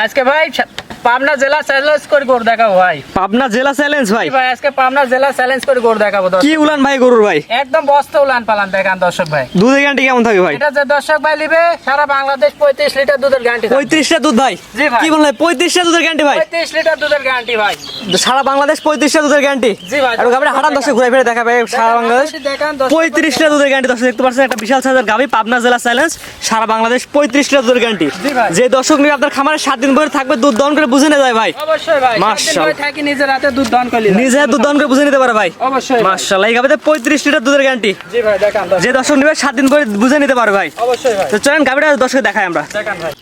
আজকে ভাই পাবনা জেলা চ্যালেঞ্জ করে গরু দেখাবো ভাই। পাবনা জেলা চ্যালেঞ্জ ভাই? ভাই আজকে পাবনা জেলা চ্যালেঞ্জ করে গরু দেখাবো কি উলান ভাই গরুর ভাই? একদম বস্তা উলান পালান দেখান দর্শক ভাই। দুধের গ্যারান্টি কেমন থাকে ভাই? এটা যে দর্শক ভাই নিবে সারা বাংলাদেশ পঁয়ত্রিশ লিটার দুধের গ্যারান্টি পঁয়ত্রিশটা দুধ ভাই? জি ভাই। কি দুধের গ্যারান্টি ভাই? পঁয়ত্রিশ লিটার দুধের গ্যারান্টি ভাই। সারা বাংলাদেশ দুধের গ্যারান্টি জি ভাই। আর দশে ঘুরে ফিরে দেখাবে সারা বাংলাদেশ। পঁয়ত্রিশটা দুধের গ্যারান্টি দর্শক দেখতে পাচ্ছেন একটা বিশাল সাইজের গাবি পাবনা জেলা চ্যালেঞ্জ সারা বাংলাদেশ পঁয়ত্রিশটা দুধের গ্যারান্টি যে দর্শক নিয়ে আপনার খামারে সাত দিন ধরে থাকবে দুধ দহন করে বুঝে নিয়ে যায় ভাই। অবশ্যই ভাই মাশাআল্লাহ। সাত দিন ধরে থাকি নিজের হাতে দুধ দান নিজে দুধ করে বুঝে নিতে পারে ভাই। অবশ্যই এই গাবিতে পঁয়ত্রিশ লিটার দুধের গ্যারান্টি জি ভাই দেখান যে দর্শক নিবে সাত দিন করে বুঝে নিতে পারে ভাই। অবশ্যই ভাই। তো চলেন গাবিটা দর্শক দেখাই আমরা। দেখান ভাই।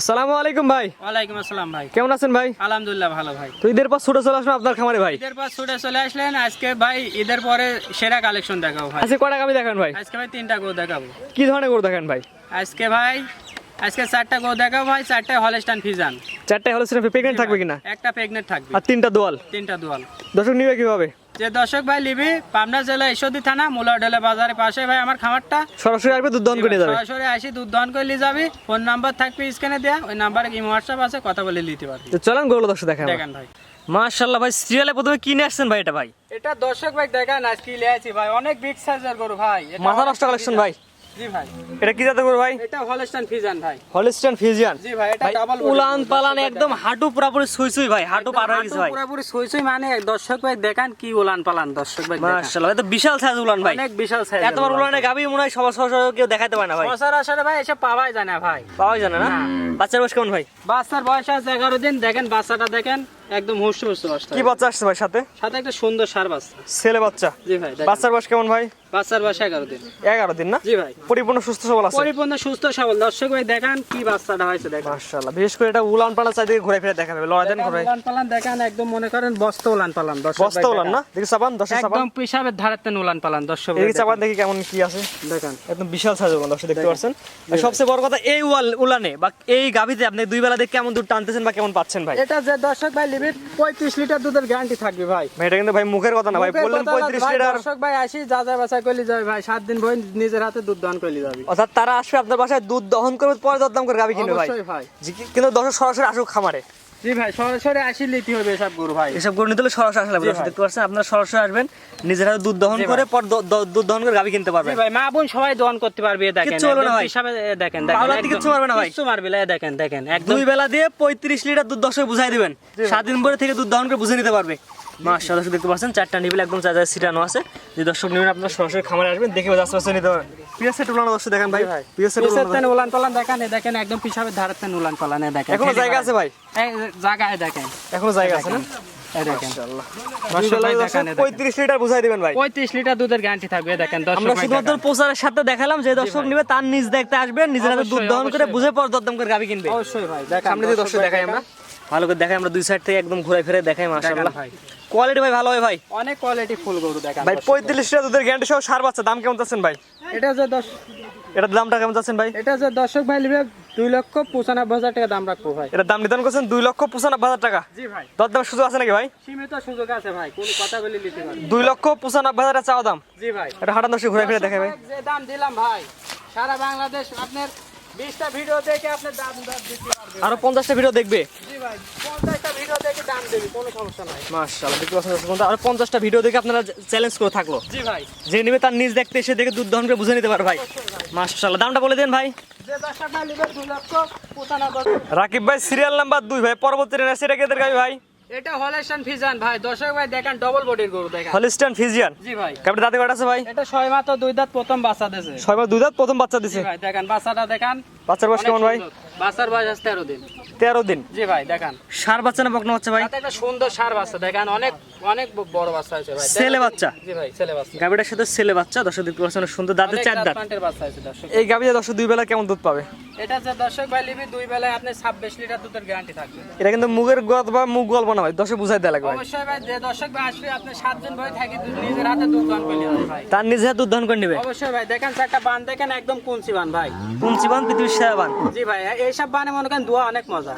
আসসালামু আলাইকুম ভাই। ওয়ালাইকুম আসসালাম ভাই। কেমন আছেন ভাই? আলহামদুলিল্লাহ ভালো ভাই। তো ঈদের পর ছুটে চলে আসলাম আপনার খামারে ভাই। ঈদের পর ছুটে চলে আসলেন আজকে ভাই ঈদের পরে সেরা কালেকশন দেখাবো ভাই। আজকে কটা গাবি দেখান ভাই? আজকে ভাই তিনটা গো দেখাবো। কি ধরনের গরু দেখেন ভাই? আজকে ভাই আজকে চারটা গো দেখাবো ভাই চারটা হলস্টান ফিজান চারটে হলো সিনেমা প্রেগনেন্ট থাকবে কিনা? একটা প্রেগনেন্ট থাকবে। আর তিনটা দোয়াল? তিনটা দোয়াল। দর্শক নিবে কীভাবে? যে দর্শক ভাই লিবি পাবনা জেলা ঈশ্বরদী থানা মুলাডেলা বাজারের পাশে ভাই আমার খামারটা। সরাসরি আসবে দুধ দহন করে যাবে। সরাসরি আসি দুধ দহন করে নিয়ে যাবি। ফোন নাম্বার থাকবে স্ক্যানে দেয়া ওই নাম্বারে কি হোয়াটসঅ্যাপ আছে কথা বলে নিতে পারবি। তো চলেন গরুগুলো দর্শক আমরা। দেখেন ভাই। মাশাআল্লাহ ভাই সিরিয়ালে প্রথমে কিনে আসছেন ভাই এটা ভাই? এটা দর্শক ভাই দেখান আজকে লিয়েছি ভাই অনেক বিগ সাইজের গরু ভাই। মাথা নষ্ট কালেকশন ভাই। জি ভাই। এটা কি জাতের গরু ভাই? এটা হলস্টান ফিজান ভাই। হলিস্টান ফিজিয়ান জি ভাই এটা ডাবল উলান পালান একদম হাঁটু পুরাপুরি সুই সুই ভাই হাঁটু পার হয়ে গেছে ভাই। পুরোপুরি সই সই মানে দর্শক ভাই দেখান কি উলান পালান দর্শক ভাই দেখান। মাশাআল্লাহ এটা বিশাল সাইজ উলান ভাই। অনেক বিশাল সাইজ এত বড় উলানে গাবি মনে হয় সবার সবার কেউ দেখাতে পারে না ভাই। ভাই এসব পাওয়াই যায় ভাই। পাওয়াই জানে না। বাচ্চার বয়স কেমন ভাই? বাচ্চার বয়স আছে এগারো দিন দেখেন বাচ্চাটা দেখেন। একদম হুষ্ট হুষ্ট বাচ্চা। কি বাচ্চা আসছে ভাই সাথে? সাথে একটা সুন্দর সার বাচ্চা। ছেলে বাচ্চা। জি ভাই বাচ্চার বয়স কেমন ভাই? বাচ্চার বয়স এগারো দিন। এগারো দিন না? জি ভাই। পরিপূর্ণ সুস্থ সবল আছে। পরিপূর্ণ সুস্থ সবল। দর্শক ভাই দেখান কি বাচ্চাটা হয়েছে দেখেন। মাশাআল্লাহ। বিশেষ করে এটা উলান পালা চাইদিকে ঘুরে ফিরে দেখাবে লড়াই দেন ঘুরে উলান পালান দেখান একদম মনে করেন বস্তা উলান পালান। দর্শক বস্তা উলান না? দেখি দশ চাপান। একদম ধারেতেন উলান পালান দর্শক চাপান দেখি কেমন কি আছে। দেখান। একদম বিশাল সাইজ উলান দর্শক দেখতে পাচ্ছেন? সবচেয়ে বড় কথা এই উলান বা এই গাভিতে আপনি দুই বেলা দেখে কেমন দুধ টানতেছেন বা কেমন পাচ্ছেন ভাই? এটা যে দর্শক ভাই লিমিট পঁয়ত্রিশ লিটার দুধের গ্যারান্টি থাকবে ভাই। ভাই এটা কিন্তু ভাই মুখের কথা না ভাই বললেন কথা না, পঁয়ত্রিশ ভাই, লিটার। দর্শক ভাই আসি যা যা বাসায় কইলি যাবে ভাই সাত দিন বই নিজের হাতে দুধ দহন করলে যাবে। অর্থাৎ তারা আসবে আপনার বাসায় দুধ দহন করবে পরে দরদাম করে গাবি কিনবে ভাই। অবশ্যই ভাই। কিন্তু দর্শক সরাসরি আসুক খামারে। জি ভাই সরাসরি আসি লিতে হবে এসব গরু ভাই। এসব গরু নিতে হলে সরাসরি আসলে জি দর্শক ভাই। দেখতে পাচ্ছেন? আপনারা সরাসরি আসবেন নিজের হাতে দুধ দহন করে পর দুধ দহন করে কিনতে পারবেন। ভাই মা বোন সবাই দহন করতে পারবে দেখেন কিচ্ছু না ভাই। হিসাবে দেখেন না ভাই। কিচ্ছু মারবে না দেখেন দেখেন দুই বেলা দিয়ে পঁয়ত্রিশ লিটার দুধ দর্শক বুঝাই দিবেন। সাত দিন পরে থেকে দুধ দহন করে বুঝে নিতে পারবে। মাসা দর্শক দেখতে পাচ্ছেন চারটা নিবিল একদম চার চার সিটানো আছে। যে দর্শক নেবেন আপনার সরাসরি খামারে আসবেন দেখে যাচ্ছে নিতে পারবেন পিয়াজ সেট উলানো দর্শক দেখেন ভাই পিয়াজ সেট উলানো তেন উলান পালান দেখেন দেখেন একদম পিসাবের উলান পালান দেখেন। এখনও জায়গা আছে ভাই? এই জায়গায় দেখেন। এখনও জায়গা আছে না? দেখালাম যে দর্শক নিবে তার নিজ দেখতে আসবেন নিজের হাতে দুধ দহন করে বুঝে পর দরদাম করে গাভি কিনবে। অবশ্যই ভাই সামনে দর্শক দেখাই আমরা। ভালো করে দেখাই আমরা দুই সাইড থেকে একদম ঘুরে ফিরে দেখাই মাশাআল্লাহ। ভাই। কোয়ালিটি ভাই ভালো হয় ভাই? অনেক কোয়ালিটি ফুল গরু দেখেন ভাই পঁয়ত্রিশ লিটার দুধের গ্যারান্টি সহ সার বাচ্চা দাম কেমন চাচ্ছেন ভাই? এটা যে দশ এটার দামটা কেমন চাচ্ছেন ভাই? এটা যে দর্শক ভাই নিবে দুই লক্ষ পঁচানব্বই হাজার টাকা দাম রাখব ভাই। এটার দাম নির্ধারণ করছেন দুই লক্ষ পঁচানব্বই হাজার টাকা? জি ভাই। দরদামের সুযোগ আছে নাকি ভাই? সীমিত সুযোগ আছে ভাই কোন কথা বলে নিতে পারবে দুই লক্ষ পঁচানব্বই হাজার টাকা চাওয়া দাম? জি ভাই। এটা হাঁটান দর্শক ঘুরে ফিরে দেখাই ভাই। যে দাম দিলাম ভাই। সারা বাংলাদেশ আপনার বিশটা ভিডিও দেখে আপনি দাম দিতে পারবেন। আরও পঞ্চাশটা ভিডিও দেখবে? জি ভাই পঞ্চাশটা ভিডিও দেখে দাম দেবে কোনো সমস্যা নাই। মাশাআল্লাহ দেখতে পাচ্ছেন বন্ধু, আরও পঞ্চাশটা ভিডিও দেখে আপনারা চ্যালেঞ্জ করে থাকল। জি ভাই। যে নিবে তার নিজ দেখতে এসে দেখে দুধ দহন করে বুঝে নিতে পারে ভাই। মাশাআল্লাহ দামটা বলে দেন ভাই। রাকিব ভাই সিরিয়াল নাম্বার দুই ভাই পরবর্তী সেটা কেদের গাবি ভাই? এটা হলিস্টান ফিজিয়ান ভাই। দর্শক ভাই দেখেন ডবল বডির গরু দেখেন। হলিস্টান ফিজিয়ান জি ভাই। কাপড়ে দাঁতে কটা আছে ভাই। এটা ছয় মাত্র দুই দাঁত প্রথম বাচ্চা দিয়েছে। ছয় মাস দুই দাঁত প্রথম বাচ্চা দিছে। ভাই দেখেন বাচ্চাটা দেখেন। বাচ্চার বয়স কেমন ভাই। বাচ্চার বয়স আছে তেরো দিন। তেরো দিন। জি ভাই দেখান। সার বাচ্চা না বকনা বাচ্চা ভাই? তাতে একটা সুন্দর সার বাচ্চা দেখেন। অনেক অনেক বড় বাচ্চা আছে ভাই। ছেলে বাচ্চা? জি ভাই ছেলে বাচ্চা। গাবিটার সাথে ছেলে বাচ্চা দর্শক দেখতে পাচ্ছেন সুন্দর চার দাঁত। বাচ্চা আছে দর্শক। এই দর্শক দুই বেলা কেমন দুধ পাবে? এটা যে দর্শক ভাই লিবি দুই বেলায় আপনি ছাব্বিশ লিটার দুধের গ্যারান্টি থাকবে। এটা কিন্তু মুগের গল্প বা মুগ গল্প না ভাই দর্শক বুঝাই দেওয়া লাগবে ভাই। অবশ্যই ভাই যে দর্শক ভাই আসবে আপনি সাত দিন বই থাকি নিজের হাতে দুধ দান হবে ভাই। তার নিজে হাতে দুধ দহন করে নেবে। অবশ্যই ভাই দেখেন চারটা বান দেখেন একদম কুঞ্চি বান ভাই। পুঞ্চি বান পৃথিবীর সেরা বান। জি ভাই এইসব বানে মনে করেন দোয়া অনেক মজা।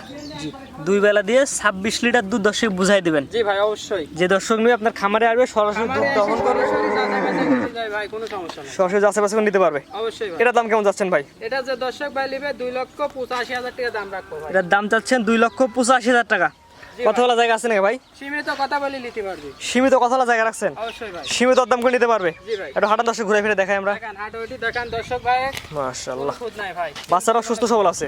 দুই বেলা দিয়ে ছাব্বিশ লিটার দুধ দর্শক বুঝাই দিবেন। জি ভাই অবশ্যই। যে দর্শক নিয়ে আপনার খামারে আসবে সরাসরি দুধ দহন করবে। সরাসরি যা যা বেচা কিনে যায় ভাই ভাই কোনো সমস্যা নেই। সরাসরি যাচাই বাছাই নিতে পারবে। অবশ্যই দাম কেমন যাচ্ছেন ভাই? এটা যে দর্শক ভাই নেবে দুই লক্ষ পঁচাশি হাজার টাকা দাম রাখব ভাই। এটার দাম চাচ্ছেন দুই লক্ষ পঁচাশি হাজার টাকা। কথা বলা জায়গা আছে নাকি ভাই? সীমিত কথা বলে নিতে পারবি। সীমিত কথা বলা জায়গা রাখছেন? অবশ্যই ভাই। সীমিত দাম করে নিতে পারবে? জি ভাই। একটু দর্শক ঘুরে ফিরে দেখাই আমরা। দেখান হাট ওইটি দেখান দর্শক ভাই। মাশাল্লাহ খুদ নাই ভাই। বাচ্চারাও সুস্থ সবল আছে?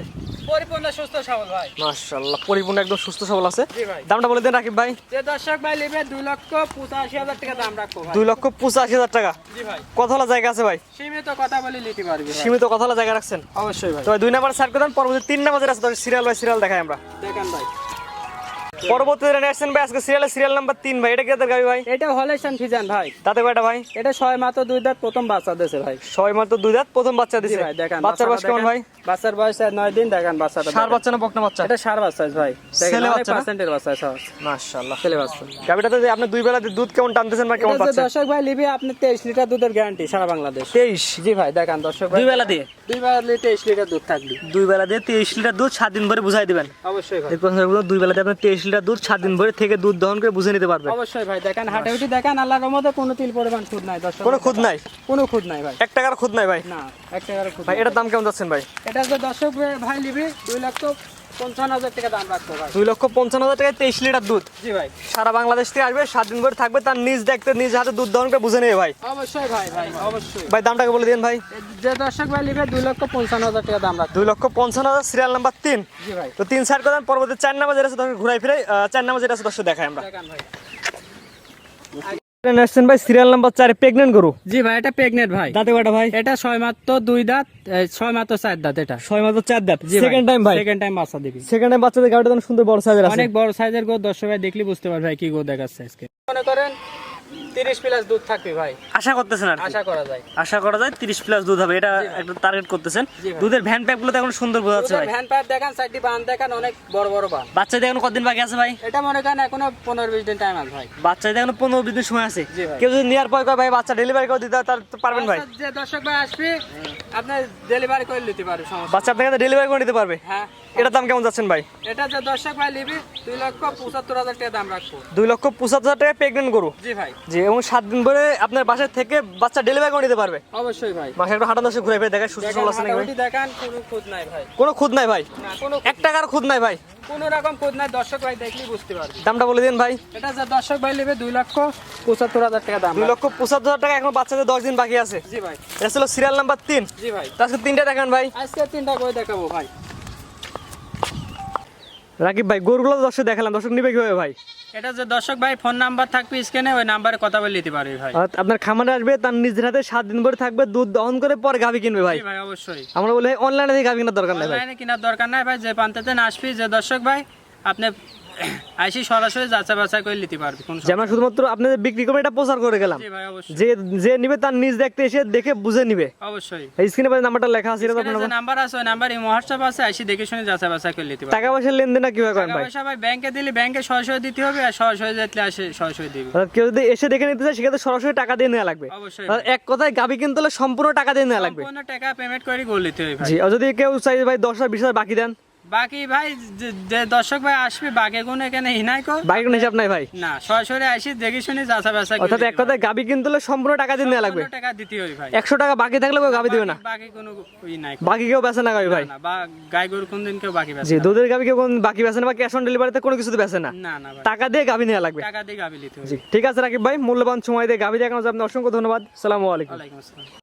পরিপূর্ণ সুস্থ সবল ভাই। মাশাল্লাহ পরিপূর্ণ একদম সুস্থ সবল আছে? জি ভাই। দামটা বলে দেন রাকিব ভাই। যে দর্শক ভাই নেবে দুই লক্ষ পঁচাশি হাজার টাকা দাম ভাই। দুই লক্ষ পঁচাশি হাজার টাকা? জি ভাই। কথা বলা জায়গা আছে ভাই? সীমিত কথা বলে নিতে পারবি। সীমিত কথা বলা জায়গা রাখছেন? অবশ্যই ভাই। তো দুই নাম্বার করে পরবর্তী তিন নাম্বার আছে সিরিয়াল বাই সিরিয়াল দেখাই আমরা। দেখান ভাই। আসছেন ভাই আজকে সিরিয়ালে সিরিয়াল নাম্বার তিন ভাই এটা কি গাবি ভাই? এটা হলেশন ফিজান ভাই। তাতে কয়টা ভাই? এটা ছয় মাত্র দুই দাঁত প্রথম বাচ্চা দিয়েছে ভাই। সবাই মাত্র দুই দাঁত প্রথম বাচ্চা জি ভাই দেখান বাচ্চার বয়স কেমন ভাই? বাচ্চার বয়স নয় দিন দেখান বাচ্চাটা সার বাচ্চা না বকনা বাচ্চা? এটা সার বাচ্চা ভাই। ছেলে বাচ্চা পার্সেন্টের বাচ্চা সব মাশাআল্লাহ। ছেলে বাচ্চা। গাবিটাতে যে আপনি দুই বেলা দুধ কেমন টানতেছেন বা কেমন পাচ্ছেন? দর্শক ভাই লিবি আপনি তেইশ লিটার দুধের গ্যারান্টি সারা বাংলাদেশ। তেইশ? জি ভাই দেখান দর্শক ভাই। দুই বেলা দিয়ে? দুই বেলা দিয়ে তেইশ লিটার দুধ থাকবে। দুই বেলা দিয়ে তেইশ লিটার দুধ সাত দিন ভরে বুঝাই দিবেন। অবশ্যই ভাই। দেখুন দুই বেলা দিয়ে আপনি লিটার দুধ সাত দিন ভরে থেকে দুধ দহন করে বুঝে নিতে পারবে। অবশ্যই ভাই দেখেন হাটে উঠি দেখেন আল্লাহর রহমতে কোনো তিল পরিমাণ খুদ নাই দশ কোনো খুদ নাই? কোনো খুদ নাই ভাই। এক টাকার খুদ নাই ভাই? না এক টাকার খুদ ভাই এটার দাম কেমন যাচ্ছেন ভাই? এটা যে দর্শক ভাই নিবি দুই লক্ষ পঞ্চান্ন হাজার টাকা দাম রাখতো ভাই। দুই লক্ষ পঞ্চান্ন হাজার টাকায় তেইশ লিটার দুধ। জি ভাই। সারা বাংলাদেশ থেকে আসবে সাত দিন ভরে থাকবে তার নিজ দেখতে নিজ হাতে দুধ দহন করে বুঝে নেবে ভাই। অবশ্যই ভাই ভাই অবশ্যই। ভাই দামটাকে বলে দিন ভাই। যে দর্শক ভাই লিবে দুই লক্ষ পঞ্চান্ন হাজার টাকা দাম দুই লক্ষ পঞ্চান্ন হাজার সিরিয়াল নাম্বার তিন। জি ভাই। তো তিন সাইড করেন পরবর্তী চার নাম্বার যেটা আছে দর্শক ঘুরাই ফিরে চার নাম্বার যেটা আছে দর্শক দেখাই আমরা। দেখান ভাই। আসছেন ভাই সিরিয়াল নাম্বার চারে প্রেগনেন্ট গরু। জি ভাই এটা প্রেগনেন্ট ভাই। দাঁতে কয়টা ভাই? এটা ছয় মাত্র দুই দাঁত ছয় মাত্র চার দাঁত এটা। ছয় মাত্র চার দাঁত। সেকেন্ড টাইম ভাই। সেকেন্ড টাইম বাচ্চা দিবি সেকেন্ড টাইম বাচ্চাদের গাড়িটা সুন্দর বড় সাইজের আছে। অনেক বড় সাইজের গো দর্শক ভাই দেখলি বুঝতে পারবে ভাই কি গো দেখাচ্ছে আজকে। মনে করেন তিরিশ প্লাস দুধ থাকবে ভাই। আশা করতেছেন আর আশা করা যায়। আশা করা যায় তিরিশ প্লাস দুধ হবে এটা একটা টার্গেট করতেছেন। দুধের ভ্যান প্যাক তো এখন সুন্দর বোঝা যাচ্ছে ভাই। ভ্যান পাইপ দেখান সাইডটি বান দেখান অনেক বড় বড় বান। বাচ্চাদের এখন কতদিন বাকি আছে ভাই? এটা মনে করেন এখনও পনেরো বিশ দিন টাইম আছে ভাই। বাচ্চাদের এখন পনেরো বিশ দিন সময় আছে। কেউ যদি নেওয়ার পর কয় ভাই বাচ্চা ডেলিভারি করে দিতে তার তো পারবেন ভাই। যে দর্শক ভাই আসবে আপনি ডেলিভারি করে নিতে পারবে সমস্যা বাচ্চা আপনার ডেলিভারি করে নিতে পারবে? হ্যাঁ। এটার দাম কেমন যাচ্ছেন ভাই? এটা যে দর্শক ভাই নিবি দুই লক্ষ পঁচাত্তর হাজার টাকা দাম রাখব। দুই লক্ষ পঁচাত্তর হাজার টাকা প্রেগনেন্ট গরু? জি ভাই। জি এবং সাত দিন পরে আপনার বাসার থেকে বাচ্চা ডেলিভারি করে নিতে পারবে। অবশ্যই ভাই। মাসে একটু হাঁটানো ঘুরে ফিরে দেখে সুস্থ সবল আছে নাকি দেখান কোনো খুদ নাই ভাই। কোনো খুদ নাই ভাই? কোনো এক টাকার খুদ নাই ভাই? কোনো রকম খুদ নাই দর্শক ভাই দেখলেই বুঝতে পারবে। দামটা বলে দিন ভাই। এটা যে দর্শক ভাই নেবে দুই লক্ষ পঁচাত্তর হাজার টাকা দাম দুই লক্ষ পঁচাত্তর হাজার টাকা এখন বাচ্চাদের দশ দিন বাকি আছে। জি ভাই। এটা ছিল সিরিয়াল নাম্বার তিন। জি ভাই। আজকে তিনটা দেখান ভাই। আজকে তিনটা করে দেখাবো ভাই। রাকিব ভাই গরুগুলো দর্শক দেখালাম দর্শক নিবে কীভাবে ভাই? এটা যে দর্শক ভাই ফোন নাম্বার থাকবে স্ক্রিনে ওই নাম্বারে কথা বলে নিতে পারবে ভাই। আপনার খামারে আসবে তার নিজের হাতে সাত দিন পরে থাকবে দুধ দহন করে পর গাভি কিনবে ভাই। ভাই অবশ্যই। আমরা বলি অনলাইনে গাভি কেনার দরকার নাই ভাই। অনলাইনে কেনার দরকার নাই ভাই যে পান্তাতে না আসবি যে দর্শক ভাই আপনি আইসি সরাসরি যাচাই বাছাই করে নিতে পারবে শুধুমাত্র আপনাদের বিক্রি করে এটা প্রচার করে গেলাম। যে যে নিবে তার নিজ দেখতে এসে দেখে বুঝে নিবে। অবশ্যই। স্ক্রিনে পাশে নাম্বারটা লেখা আছে এটা আপনার নাম্বার আছে ওই নাম্বার এই হোয়াটসঅ্যাপ আছে আইসি দেখে শুনে যাচাই বাছাই করে নিতে পারবে। টাকা পয়সার লেনদেন কীভাবে করেন ভাই? পয়সা ভাই ব্যাংকে দিলে ব্যাংকে সরাসরি দিতে হবে আর সরাসরি যেতে আসে সরাসরি দিবে। অর্থাৎ কেউ যদি এসে দেখে নিতে চায় সেক্ষেত্রে সরাসরি টাকা দিয়ে নেওয়া লাগবে। অবশ্যই। এক কথায় গাভি কিনতে হলে সম্পূর্ণ টাকা দিয়ে নেওয়া লাগবে। সম্পূর্ণ টাকা পেমেন্ট করে গোল দিতে হবে ভাই। জি আর যদি কেউ চাই ভাই দশ হাজার বিশ হাজার বাকি দেন বাকি ভাই যে- দর্শক ভাই আসবে বাকি গুণ এখানে হিনাই কর। বাকি কোনো হিসাব নাই ভাই। না সরাসরি আসি দেখে শুনে বাছাই করে অর্থাৎ এক কথায় কিনতে সম্পূর্ণ টাকা নেওয়া লাগবে। টাকা দিতে হবে ভাই। একশো টাকা বাকি থাকলে কেউ গাভি দিবে না। বাকি- কোনো ই নাই। বাকি কেউ বেচে না গাভি ভাই। না বা গাই গরু কোন দিন কেউ বাকি বেচে জি দুধের গাভি কেউ কোন বাকি বেচে না বা ক্যাশ অন ডেলিভারিতে কোনো কিছুতে বেচে না। না না টাকা দিয়ে গাভি নেওয়া লাগবে। টাকা দিয়ে গাবি নিতে হবে জি ঠিক আছে রাকিব ভাই মূল্যবান সময় দিয়ে গাভি দেখানোর জন্য অসংখ্য ধন্যবাদ। সালামু আলাইকুম। আসসালাম।